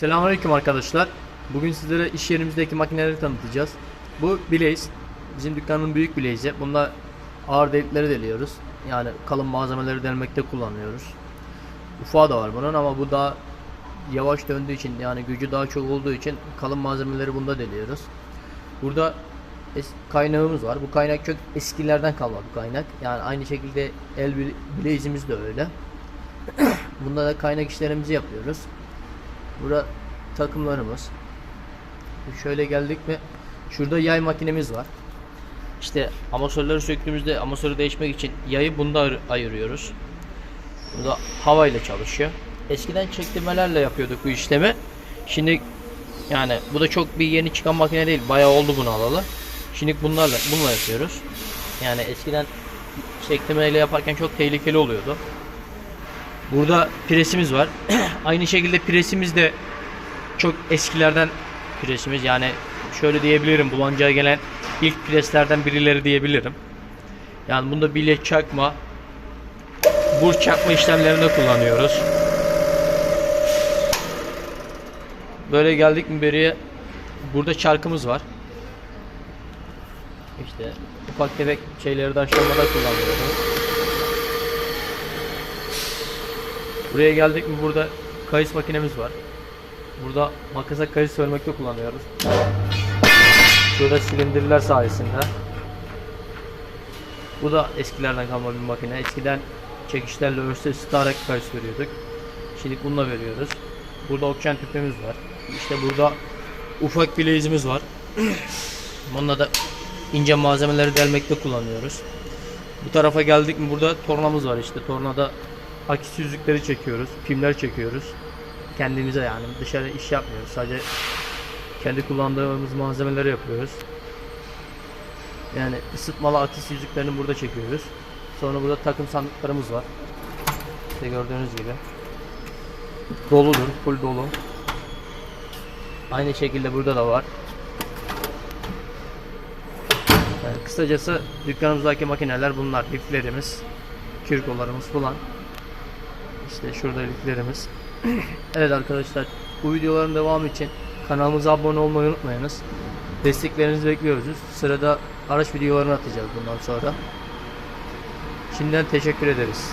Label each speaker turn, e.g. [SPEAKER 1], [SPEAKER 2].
[SPEAKER 1] Selamünaleyküm arkadaşlar. Bugün sizlere iş yerimizdeki makineleri tanıtacağız. Bu Blaze. Bizim dükkanın büyük Blaze'i. Bunda ağır delikleri deliyoruz. Yani kalın malzemeleri delmekte kullanıyoruz. Ufağı da var bunun ama bu daha yavaş döndüğü için yani gücü daha çok olduğu için kalın malzemeleri bunda deliyoruz. Burada kaynağımız var. Bu kaynak çok eskilerden kalma bu kaynak. Yani aynı şekilde el Blaze'imiz de öyle. Bunda da kaynak işlerimizi yapıyoruz. Burada takımlarımız. Şöyle geldik mi? Şurada yay makinemiz var. İşte amasörleri söktüğümüzde amasörü değişmek için yayı bunda ayır- ayırıyoruz. Bu da hava ile çalışıyor. Eskiden çektirmelerle yapıyorduk bu işlemi. Şimdi yani bu da çok bir yeni çıkan makine değil. Bayağı oldu bunu alalı. Şimdi bunlarla bununla yapıyoruz. Yani eskiden çektirmeyle yaparken çok tehlikeli oluyordu. Burada presimiz var. Aynı şekilde presimiz de çok eskilerden presimiz. Yani şöyle diyebilirim bulancağa gelen ilk preslerden birileri diyebilirim. Yani bunda bilye çakma, burç çakma işlemlerinde kullanıyoruz. Böyle geldik mi beriye burada çarkımız var. İşte ufak tefek şeyleri de aşamada kullanıyoruz. Buraya geldik mi burada kayıs makinemiz var. Burada makasa kayıs vermekte kullanıyoruz. Şurada silindirler sayesinde. Bu da eskilerden kalma bir makine. Eskiden çekişlerle örse sıtarak kayıs veriyorduk. Şimdi bununla veriyoruz. Burada okşan tüpümüz var. İşte burada ufak bileğizimiz var. Bununla da ince malzemeleri delmekte kullanıyoruz. Bu tarafa geldik mi burada tornamız var işte. Tornada akis yüzükleri çekiyoruz. Filmler çekiyoruz. Kendimize yani dışarı iş yapmıyoruz. Sadece kendi kullandığımız malzemeleri yapıyoruz. Yani ısıtmalı akis yüzüklerini burada çekiyoruz. Sonra burada takım sandıklarımız var. İşte gördüğünüz gibi. Doludur, full dolu. Aynı şekilde burada da var. Yani kısacası dükkanımızdaki makineler bunlar. Liflerimiz, kirkolarımız falan. İşte şurada liflerimiz. evet arkadaşlar bu videoların devamı için kanalımıza abone olmayı unutmayınız. Desteklerinizi bekliyoruz. Sırada araç videolarını atacağız bundan sonra. Şimdiden teşekkür ederiz.